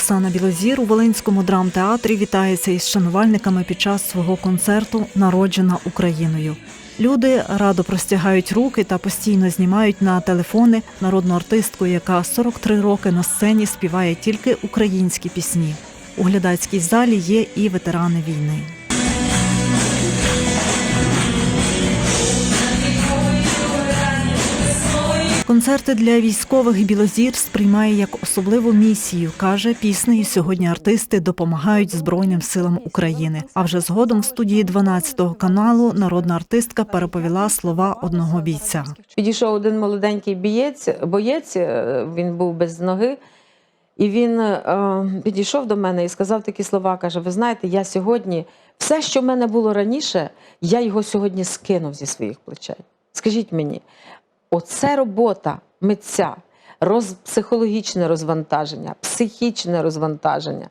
Оксана Білозір у Волинському драмтеатрі вітається із шанувальниками під час свого концерту Народжена Україною. Люди радо простягають руки та постійно знімають на телефони народну артистку, яка 43 роки на сцені співає тільки українські пісні. У глядацькій залі є і ветерани війни. Концерти для військових Білозір сприймає як особливу місію. каже, пісні сьогодні артисти допомагають Збройним силам України. А вже згодом в студії 12 каналу народна артистка переповіла слова одного бійця. Підійшов один молоденький бієць, боєць, е, він був без ноги. І він е, підійшов до мене і сказав такі слова: каже: Ви знаєте, я сьогодні, все, що в мене було раніше, я його сьогодні скинув зі своїх плечей. Скажіть мені, оце робота митця, роз, психологічне розвантаження, психічне розвантаження,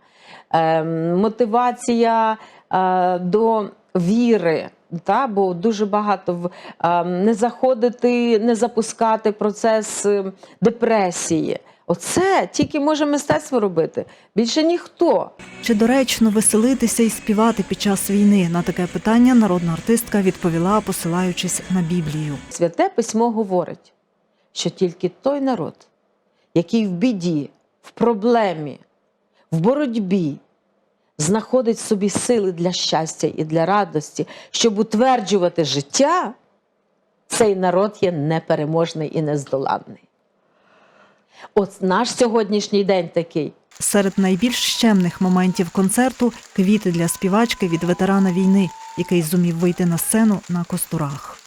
е, мотивація е, до віри. Та, бо дуже багато в е, не заходити, не запускати процес е, депресії. Оце тільки може мистецтво робити. Більше ніхто. Чи доречно веселитися і співати під час війни? На таке питання народна артистка відповіла, посилаючись на Біблію. Святе письмо говорить, що тільки той народ, який в біді, в проблемі, в боротьбі знаходить в собі сили для щастя і для радості, щоб утверджувати життя, цей народ є непереможний і нездоланний. От наш сьогоднішній день такий. Серед найбільш щемних моментів концерту квіти для співачки від ветерана війни, який зумів вийти на сцену на костурах.